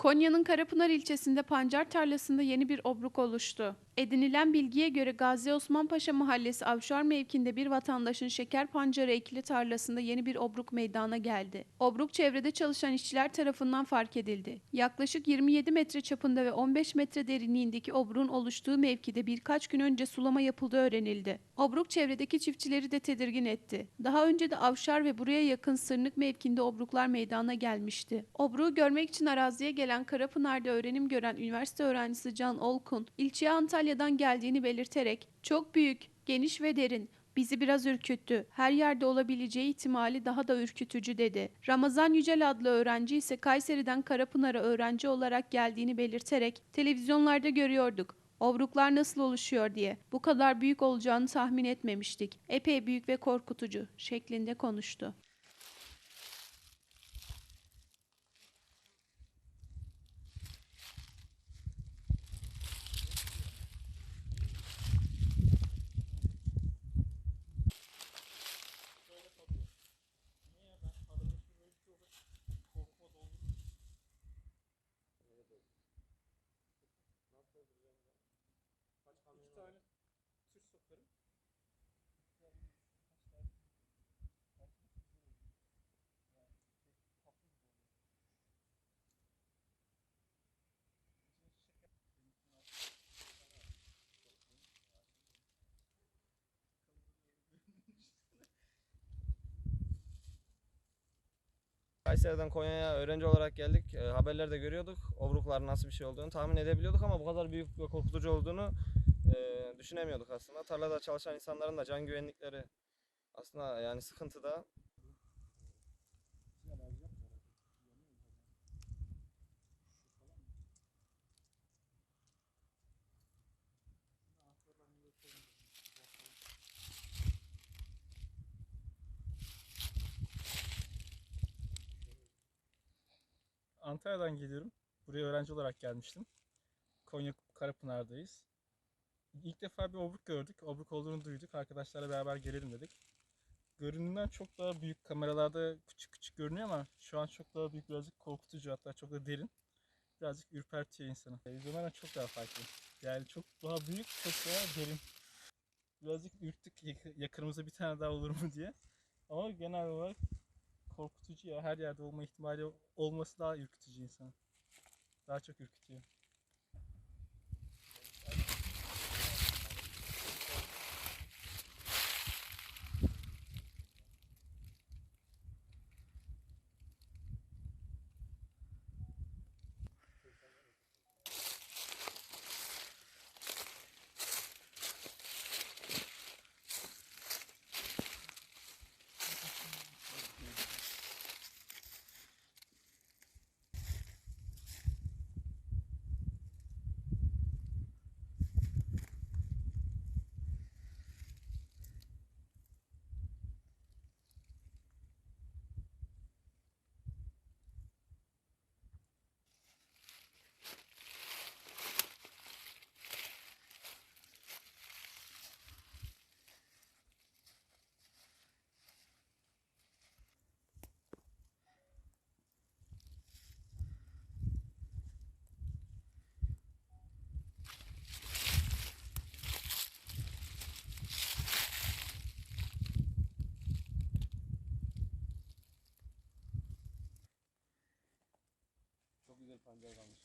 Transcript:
Konya'nın Karapınar ilçesinde pancar tarlasında yeni bir obruk oluştu. Edinilen bilgiye göre Gazi Osman Paşa Mahallesi Avşar mevkinde bir vatandaşın şeker pancarı ekili tarlasında yeni bir obruk meydana geldi. Obruk çevrede çalışan işçiler tarafından fark edildi. Yaklaşık 27 metre çapında ve 15 metre derinliğindeki obruğun oluştuğu mevkide birkaç gün önce sulama yapıldığı öğrenildi. Obruk çevredeki çiftçileri de tedirgin etti. Daha önce de Avşar ve buraya yakın Sırnık mevkinde obruklar meydana gelmişti. Obruğu görmek için araziye gelen Karapınar'da öğrenim gören üniversite öğrencisi Can Olkun, ilçeye Antalya'dan geldiğini belirterek çok büyük, geniş ve derin, bizi biraz ürküttü. Her yerde olabileceği ihtimali daha da ürkütücü dedi. Ramazan Yücel adlı öğrenci ise Kayseri'den Karapınar'a öğrenci olarak geldiğini belirterek televizyonlarda görüyorduk. Obruklar nasıl oluşuyor diye. Bu kadar büyük olacağını tahmin etmemiştik. Epey büyük ve korkutucu şeklinde konuştu. İki tane tür sokarım. Kayseri'den Konya'ya öğrenci olarak geldik. E, haberlerde görüyorduk. Obrukların nasıl bir şey olduğunu tahmin edebiliyorduk ama bu kadar büyük ve korkutucu olduğunu e, düşünemiyorduk aslında. Tarlada çalışan insanların da can güvenlikleri aslında yani sıkıntıda. Antalya'dan geliyorum. Buraya öğrenci olarak gelmiştim. Konya Karapınar'dayız. İlk defa bir obruk gördük. Obruk olduğunu duyduk. Arkadaşlarla beraber gelelim dedik. Görünümden çok daha büyük. Kameralarda küçük küçük görünüyor ama şu an çok daha büyük. Birazcık korkutucu hatta çok da derin. Birazcık ürpertiyor insanı. Televizyonlardan çok daha farklı. Yani çok daha büyük, çok daha derin. Birazcık ürktük yak- yakınımızda bir tane daha olur mu diye. Ama genel olarak korkutucu ya. Her yerde olma ihtimali olması daha ürkütücü insanı. Daha çok ürkütüyor. Çok